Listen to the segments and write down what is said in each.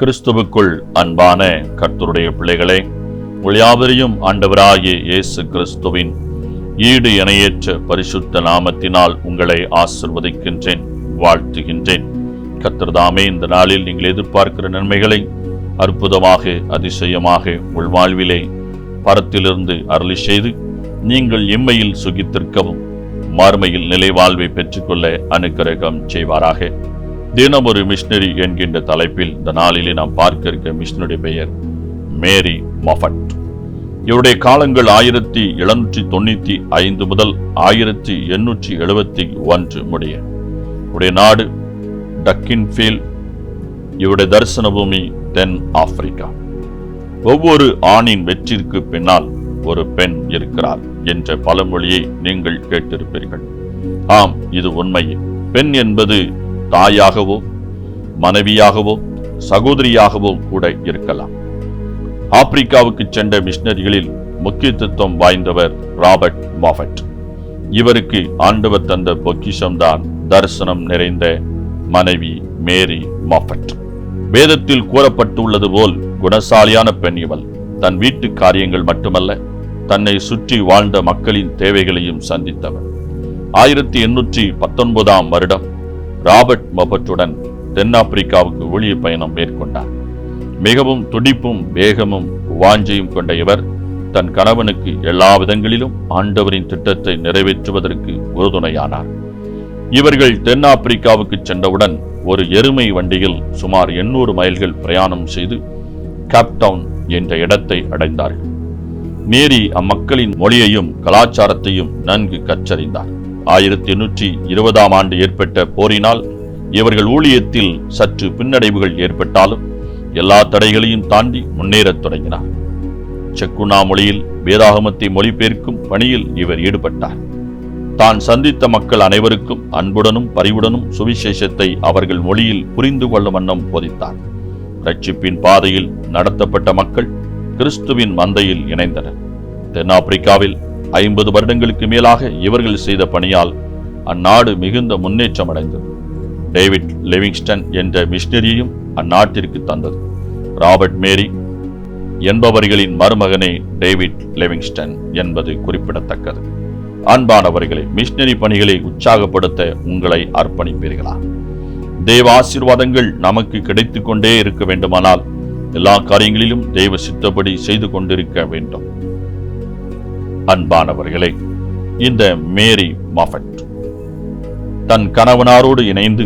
கிறிஸ்துவுக்குள் அன்பான கர்த்தருடைய பிள்ளைகளே உங்கள் யாவரையும் ஆண்டவராகிய இயேசு கிறிஸ்துவின் ஈடு இணையற்ற பரிசுத்த நாமத்தினால் உங்களை ஆசிர்வதிக்கின்றேன் வாழ்த்துகின்றேன். கர்த்தர்தாமே இந்த நாளில் நீங்கள் எதிர்பார்க்கிற நன்மைகளை அற்புதமாக அதிசயமாக உள் வாழ்விலே பரத்திலிருந்து அருளி செய்து நீங்கள் இம்மையில் சுகித்திருக்கவும் மறுமையில் நிலை வாழ்வை பெற்றுக்கொள்ள அனுக்கிரகம் செய்வாராக. தினம் ஒரு மிஷினரி என்கின்ற தலைப்பில் இந்த நாளிலே நாம் பார்க்க இருக்க மிஷினருடைய பெயர் மேரி மஃபட். இவருடைய காலங்கள் ஆயிரத்தி எழுநூற்றி தொண்ணூற்றி ஐந்து முதல் ஆயிரத்தி எண்ணூற்றி எழுபத்தி ஒன்று முடிய. இவருடைய நாடு டக்கின்ஃபீல் இவருடைய தரிசன பூமி தென் ஆப்பிரிக்கா. ஒவ்வொரு ஆணின் வெற்றிற்கு பின்னால் ஒரு பெண் இருக்கிறார் என்ற பழமொழியை நீங்கள் கேட்டிருப்பீர்கள். ஆம் இது உண்மையே. பெண் என்பது தாயாகவோ மனைவியாகவோ சகோதரியாகவோ கூட இருக்கலாம். ஆப்பிரிக்காவுக்கு சென்ற மிஷனரிகளில் முக்கியத்துவம் வாய்ந்தவர் ராபர்ட் மாஃபட். இவருக்கு ஆண்டவர் தந்த பொக்கிஷம்தான் தரிசனம் நிறைந்த மனைவி மேரி மாஃபட். வேதத்தில் கூறப்பட்டுள்ளது போல் குணசாலியான பெண் இவள். தன் வீட்டு காரியங்கள் மட்டுமல்ல தன்னை சுற்றி வாழ்ந்த மக்களின் தேவைகளையும் சந்தித்தவர் ஆயிரத்தி எண்ணூற்றி பத்தொன்பதாம் வருடம் ராபர்ட் மபட்டுடன் தென்னாப்பிரிக்காவுக்கு ஊழிய பயணம் மேற்கொண்டார். மிகவும் துடிப்பும் வேகமும் வாஞ்சையும் கொண்ட இவர் தன் கணவனுக்கு எல்லா விதங்களிலும் ஆண்டவரின் திட்டத்தை நிறைவேற்றுவதற்கு உறுதுணையானார். இவர்கள் தென்னாப்பிரிக்காவுக்கு சென்றவுடன் ஒரு எருமை வண்டியில் சுமார் எண்ணூறு மைல்கள் பிரயாணம் செய்து கேப்டவுன் என்ற இடத்தை அடைந்தார்கள். மேரி அம்மக்களின் மொழியையும் கலாச்சாரத்தையும் நன்கு கற்றறிந்தார். ஆயிரத்தி எண்ணூற்றி இருபதாம் ஆண்டு ஏற்பட்ட போரினால் இவர்கள் ஊழியத்தில் சற்று பின்னடைவுகள் ஏற்பட்டாலும் எல்லா தடைகளையும் தாண்டி முன்னேறத் தொடங்கினார். செக்குனா மொழியில் வேதாகமத்தை மொழிபெயர்க்கும் பணியில் இவர் ஈடுபட்டார். தான் சந்தித்த மக்கள் அனைவருக்கும் அன்புடனும் பரிவுடனும் சுவிசேஷத்தை அவர்கள் மொழியில் புரிந்து கொள்ளும் வண்ணம் போதித்தார். ரட்சிப்பின் பாதையில் நடத்தப்பட்ட மக்கள் கிறிஸ்துவின் மந்தையில் இணைந்தனர். தென்னாப்பிரிக்காவில் ஐம்பது வருடங்களுக்கு மேலாக இவர்கள் செய்த பணியால் அந்நாடு மிகுந்த முன்னேற்றம் அடைந்தது. டேவிட் லிவிங்ஸ்டன் என்ற மிஷினரியும் அந்நாட்டிற்கு தந்தது. ராபர்ட் மேரி என்பவர்களின் மருமகனே டேவிட் லிவிங்ஸ்டன் என்பது குறிப்பிடத்தக்கது. அன்பானவர்களே மிஷினரி பணிகளை உற்சாகப்படுத்த உங்களை அர்ப்பணிப்பீர்களா? தேவ ஆசீர்வாதங்கள் நமக்கு கிடைத்து கொண்டே இருக்க வேண்டுமானால் எல்லா காரியங்களிலும் தெய்வ சித்தப்படி செய்து கொண்டிருக்க வேண்டும். அன்பானவர்களே இந்த மேரி மாஃபட் தன் கணவனாரோடு இணைந்து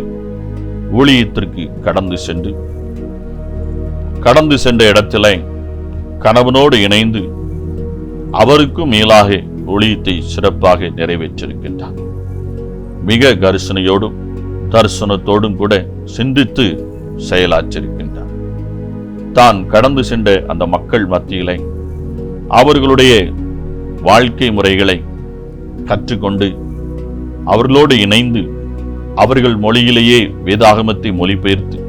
ஊழியத்திற்கு கடந்து சென்று கடந்து சென்ற இடத்தில கணவனோடு இணைந்து அவருக்கும் மேலாக ஒளியத்தை சிறப்பாக நிறைவேற்றிருக்கின்றார். மிக கரிசனையோடும் தரிசனத்தோடும் கூட சிந்தித்து செயலாற்றிருக்கின்றார். தான் கடந்து சென்ற அந்த மக்கள் மத்தியிலே அவர்களுடைய வாழ்க்கை முறைகளை கற்றுக்கொண்டு அவர்களோடு இணைந்து அவர்கள் மொழியிலேயே வேதாகமத்தை மொழிபெயர்த்து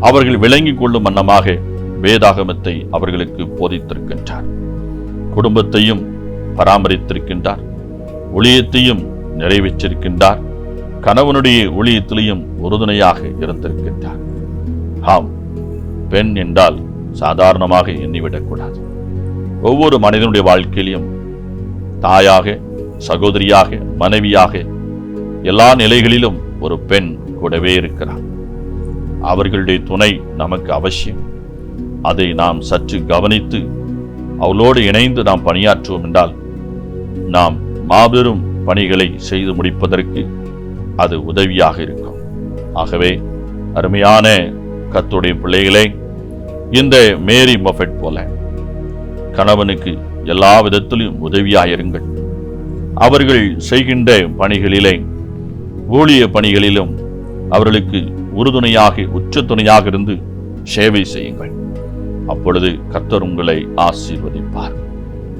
அவர்கள் விளங்கிக் கொள்ளும் வண்ணமாக வேதாகமத்தை அவர்களுக்கு போதித்திருக்கின்றார். குடும்பத்தையும் பராமரித்திருக்கின்றார். ஒளியத்தையும் நிறைவேற்றிருக்கின்றார். கணவனுடைய ஒளியத்திலையும் உறுதுணையாக இருந்திருக்கின்றார். ஆம் பெண் என்றால் சாதாரணமாக எண்ணிவிடக்கூடாது. ஒவ்வொரு மனிதனுடைய வாழ்க்கையிலும் தாயாக சகோதரியாக மனைவியாக எல்லா நிலைகளிலும் ஒரு பெண் கூடவே இருக்கிறார். அவர்களுடைய துணை நமக்கு அவசியம். அதை நாம் சற்று கவனித்து அவளோடு இணைந்து நாம் பணியாற்றுவோம் என்றால் நாம் மாபெரும் பணிகளை செய்து முடிப்பதற்கு அது உதவியாக இருக்கும். ஆகவே அருமையான கத்துடைய பிள்ளைகளே இந்த மேரி மொஃபெட் போல கணவனுக்கு எல்லா விதத்திலும் உதவியாயிருங்கள். அவர்கள் செய்கின்ற பணிகளிலே ஊழிய பணிகளிலும் அவர்களுக்கு உறுதுணையாக உச்ச துணையாக இருந்து சேவை செய்யுங்கள். அப்பொழுது கத்தர் உங்களை ஆசீர்வதிப்பார்.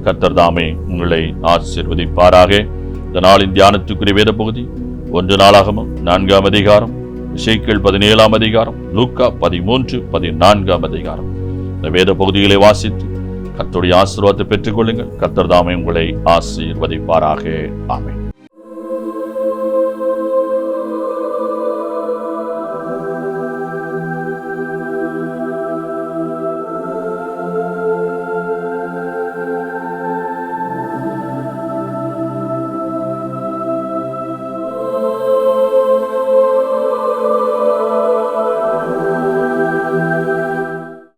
கத்தர் தாமே உங்களை ஆசீர்வதிப்பாராக. இந்த நாளின் தியானத்துக்குரிய வேத பகுதி ஒன்று நாளாகமும் நான்காம் அதிகாரம் இசைக்கள் பதினேழாம் அதிகாரம் லூக்கா பதிமூன்று பதினான்காம் அதிகாரம். இந்த வேத பகுதிகளை வாசித்து கர்த்தருடைய ஆசீர்வாதத்தை பெற்றுக்கொள்ளுங்கள். கத்தர் தாமே உங்களை ஆசீர்வதிப்பாராக. ஆமை